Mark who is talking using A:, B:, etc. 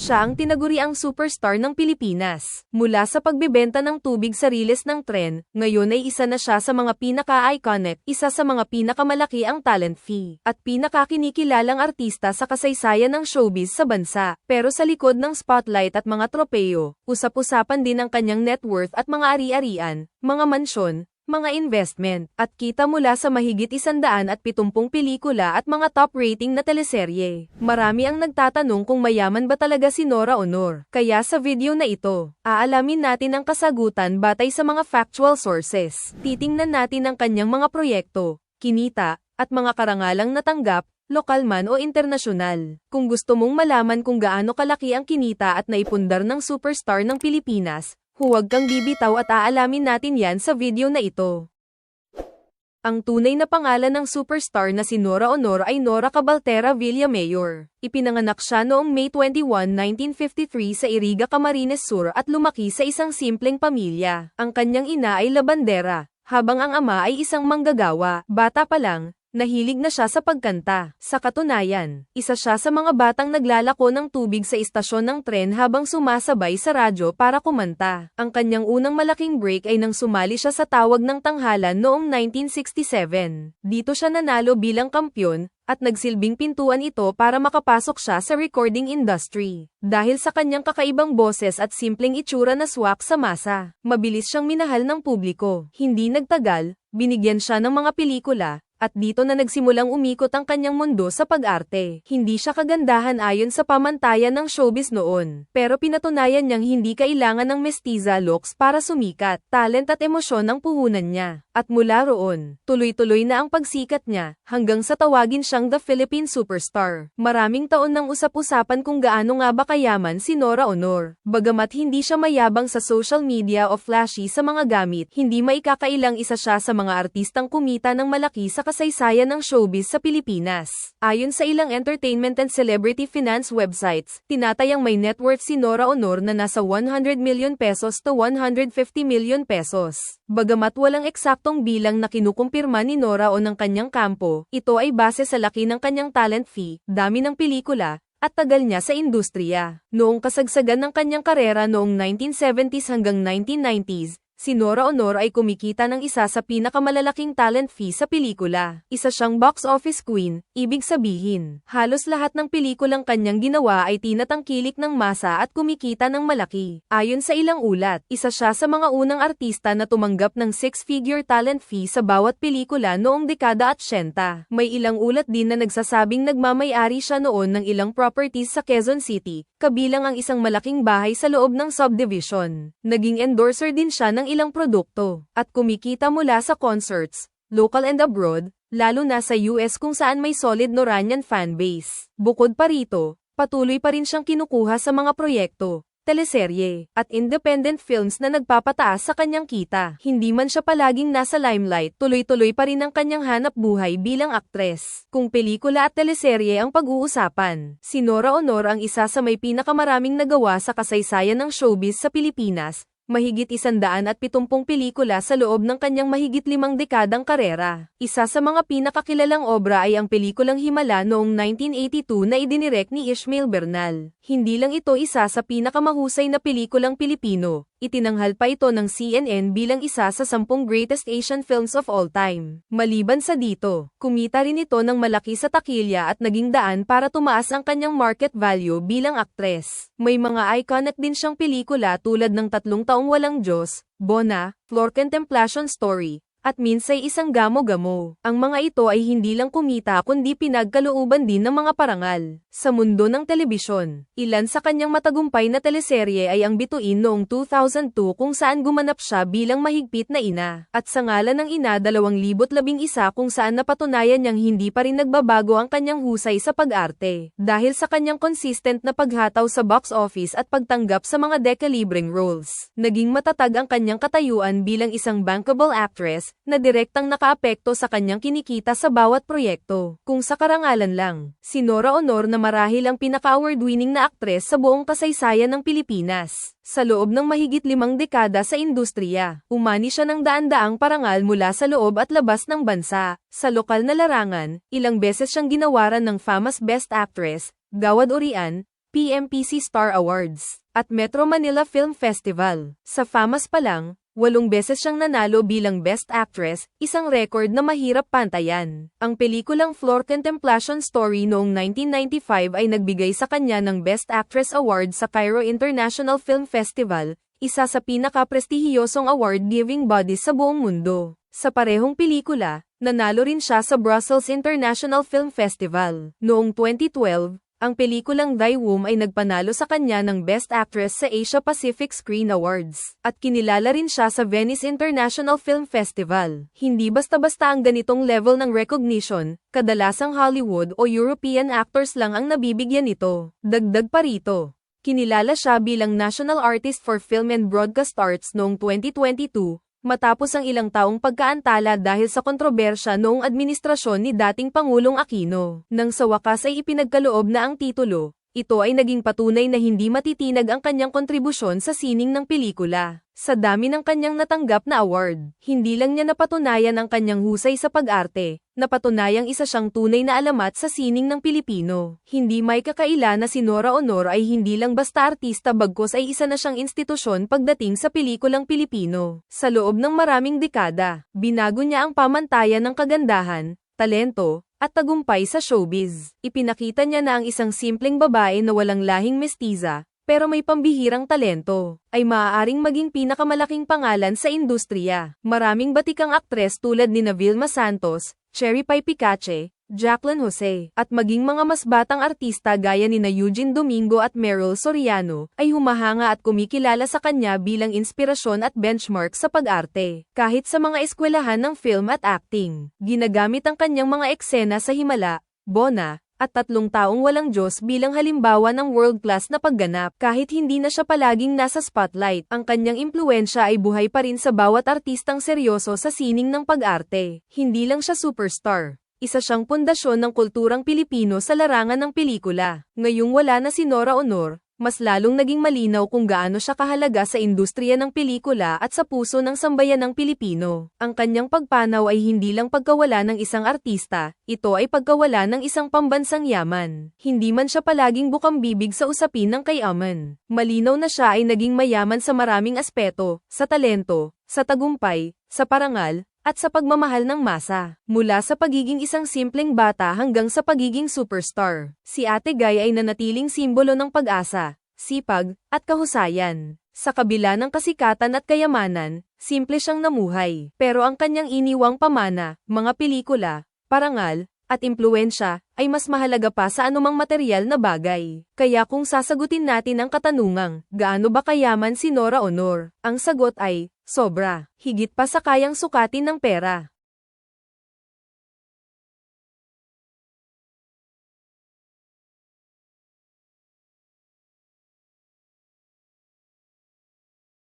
A: Siya ang tinaguriang superstar ng Pilipinas. Mula sa pagbebenta ng tubig sa riles ng tren, ngayon ay isa na siya sa mga pinaka-iconic, isa sa mga pinakamalaki ang talent fee, at pinakakinikilalang artista sa kasaysayan ng showbiz sa bansa. Pero sa likod ng spotlight at mga tropeyo, usap-usapan din ang kanyang net worth at mga ari-arian, mga mansyon, mga investment, at kita mula sa mahigit isandaan at pitumpung pelikula at mga top rating na teleserye. Marami ang nagtatanong kung mayaman ba talaga si Nora Honor. Kaya sa video na ito, aalamin natin ang kasagutan batay sa mga factual sources. Titingnan natin ang kanyang mga proyekto, kinita, at mga karangalang natanggap, lokal man o internasyonal. Kung gusto mong malaman kung gaano kalaki ang kinita at naipundar ng superstar ng Pilipinas, Huwag kang bibitaw at aalamin natin yan sa video na ito. Ang tunay na pangalan ng superstar na si Nora Honor ay Nora Cabaltera Villamayor. Ipinanganak siya noong May 21, 1953 sa Iriga, Camarines Sur at lumaki sa isang simpleng pamilya. Ang kanyang ina ay labandera, habang ang ama ay isang manggagawa. Bata pa lang, Nahilig na siya sa pagkanta. Sa katunayan, isa siya sa mga batang naglalako ng tubig sa istasyon ng tren habang sumasabay sa radyo para kumanta. Ang kanyang unang malaking break ay nang sumali siya sa tawag ng tanghalan noong 1967. Dito siya nanalo bilang kampyon, at nagsilbing pintuan ito para makapasok siya sa recording industry. Dahil sa kanyang kakaibang boses at simpleng itsura na swak sa masa, mabilis siyang minahal ng publiko. Hindi nagtagal, binigyan siya ng mga pelikula, at dito na nagsimulang umikot ang kanyang mundo sa pag-arte. Hindi siya kagandahan ayon sa pamantayan ng showbiz noon, pero pinatunayan niyang hindi kailangan ng mestiza looks para sumikat, talent at emosyon ang puhunan niya. At mula roon, tuloy-tuloy na ang pagsikat niya, hanggang sa tawagin siyang the Philippine Superstar. Maraming taon nang usap-usapan kung gaano nga ba kayaman si Nora Honor. Bagamat hindi siya mayabang sa social media o flashy sa mga gamit, hindi maikakailang isa siya sa mga artistang kumita ng malaki sa kasaysayan ng showbiz sa Pilipinas. Ayon sa ilang entertainment and celebrity finance websites, tinatayang may net worth si Nora Honor na nasa 100 million pesos to 150 million pesos. Bagamat walang eksaktong bilang na kinukumpirma ni Nora o ng kanyang kampo, ito ay base sa laki ng kanyang talent fee, dami ng pelikula, at tagal niya sa industriya. Noong kasagsagan ng kanyang karera noong 1970s hanggang 1990s, Si Nora Honor ay kumikita ng isa sa pinakamalalaking talent fee sa pelikula. Isa siyang box office queen, ibig sabihin, halos lahat ng pelikulang kanyang ginawa ay tinatangkilik ng masa at kumikita ng malaki. Ayon sa ilang ulat, isa siya sa mga unang artista na tumanggap ng six-figure talent fee sa bawat pelikula noong dekada at 80. May ilang ulat din na nagsasabing nagmamayari siya noon ng ilang properties sa Quezon City, kabilang ang isang malaking bahay sa loob ng subdivision. Naging endorser din siya ng ilang produkto, at kumikita mula sa concerts, local and abroad, lalo na sa US kung saan may solid Noranian fanbase. Bukod pa rito, patuloy pa rin siyang kinukuha sa mga proyekto, teleserye, at independent films na nagpapataas sa kanyang kita. Hindi man siya palaging nasa limelight, tuloy-tuloy pa rin ang kanyang hanap buhay bilang aktres. Kung pelikula at teleserye ang pag-uusapan, si Nora Honor ang isa sa may pinakamaraming nagawa sa kasaysayan ng showbiz sa Pilipinas, mahigit isandaan at pitumpung pelikula sa loob ng kanyang mahigit limang dekadang karera. Isa sa mga pinakakilalang obra ay ang pelikulang Himala noong 1982 na idinirek ni Ishmael Bernal. Hindi lang ito isa sa pinakamahusay na pelikulang Pilipino, Itinanghal pa ito ng CNN bilang isa sa sampung greatest Asian films of all time. Maliban sa dito, kumita rin ito ng malaki sa takilya at naging daan para tumaas ang kanyang market value bilang aktres. May mga iconic din siyang pelikula tulad ng Tatlong Taong Walang Diyos, Bona, Floor Contemplation Story, at minsay isang gamo-gamo. Ang mga ito ay hindi lang kumita kundi pinagkalooban din ng mga parangal. Sa mundo ng telebisyon, ilan sa kanyang matagumpay na teleserye ay ang Bituin noong 2002 kung saan gumanap siya bilang mahigpit na ina. At sa ngalan ng ina 2011 kung saan napatunayan niyang hindi pa rin nagbabago ang kanyang husay sa pag-arte. Dahil sa kanyang consistent na paghataw sa box office at pagtanggap sa mga dekalibreng roles. Naging matatag ang kanyang katayuan bilang isang bankable actress na direktang nakaapekto sa kanyang kinikita sa bawat proyekto. Kung sa karangalan lang, si Nora Honor na marahil ang pinaka-award-winning na aktres sa buong kasaysayan ng Pilipinas. Sa loob ng mahigit limang dekada sa industriya, umani siya ng daan-daang parangal mula sa loob at labas ng bansa. Sa lokal na larangan, ilang beses siyang ginawaran ng Famous Best Actress, Gawad Urian, PMPC Star Awards, at Metro Manila Film Festival. Sa FAMAS pa lang, walong beses siyang nanalo bilang Best Actress, isang record na mahirap pantayan. Ang pelikulang Floor Contemplation Story noong 1995 ay nagbigay sa kanya ng Best Actress Award sa Cairo International Film Festival, isa sa pinaka-prestihiyosong award-giving bodies sa buong mundo. Sa parehong pelikula, nanalo rin siya sa Brussels International Film Festival. Noong 2012, ang pelikulang Thy Womb ay nagpanalo sa kanya ng Best Actress sa Asia Pacific Screen Awards, at kinilala rin siya sa Venice International Film Festival. Hindi basta-basta ang ganitong level ng recognition, kadalasang Hollywood o European actors lang ang nabibigyan nito. Dagdag pa rito. Kinilala siya bilang National Artist for Film and Broadcast Arts noong 2022, matapos ang ilang taong pagkaantala dahil sa kontrobersya noong administrasyon ni dating Pangulong Aquino. Nang sa wakas ay ipinagkaloob na ang titulo, ito ay naging patunay na hindi matitinag ang kanyang kontribusyon sa sining ng pelikula. Sa dami ng kanyang natanggap na award, hindi lang niya napatunayan ang kanyang husay sa pag-arte, napatunayang isa siyang tunay na alamat sa sining ng Pilipino. Hindi may kakaila na si Nora Honor ay hindi lang basta artista bagkos ay isa na siyang institusyon pagdating sa pelikulang Pilipino. Sa loob ng maraming dekada, binago niya ang pamantayan ng kagandahan, talento, at tagumpay sa showbiz. Ipinakita niya na ang isang simpleng babae na walang lahing mestiza, pero may pambihirang talento, ay maaaring maging pinakamalaking pangalan sa industriya. Maraming batikang aktres tulad ni Vilma Santos, Cherry Pie Picache, Jacqueline Jose, at maging mga mas batang artista gaya ni Eugene Domingo at Meryl Soriano, ay humahanga at kumikilala sa kanya bilang inspirasyon at benchmark sa pag-arte. Kahit sa mga eskwelahan ng film at acting, ginagamit ang kanyang mga eksena sa Himala, Bona, at tatlong taong walang Diyos bilang halimbawa ng world-class na pagganap. Kahit hindi na siya palaging nasa spotlight, ang kanyang impluensya ay buhay pa rin sa bawat artistang seryoso sa sining ng pag-arte. Hindi lang siya superstar, isa siyang pundasyon ng kulturang Pilipino sa larangan ng pelikula. Ngayong wala na si Nora Honor, mas lalong naging malinaw kung gaano siya kahalaga sa industriya ng pelikula at sa puso ng sambayan ng Pilipino. Ang kanyang pagpanaw ay hindi lang pagkawala ng isang artista, ito ay pagkawala ng isang pambansang yaman. Hindi man siya palaging bukang bibig sa usapin ng kayaman. Malinaw na siya ay naging mayaman sa maraming aspeto, sa talento, sa tagumpay, sa parangal, at sa pagmamahal ng masa. Mula sa pagiging isang simpleng bata hanggang sa pagiging superstar, si Ate Guy ay nanatiling simbolo ng pag-asa, sipag, at kahusayan. Sa kabila ng kasikatan at kayamanan, simple siyang namuhay. Pero ang kanyang iniwang pamana, mga pelikula, parangal, at impluensya, ay mas mahalaga pa sa anumang material na bagay. Kaya kung sasagutin natin ang katanungang, gaano ba kayaman si Nora Honor? Ang sagot ay, sobra. Higit pa sa kayang sukatin ng pera.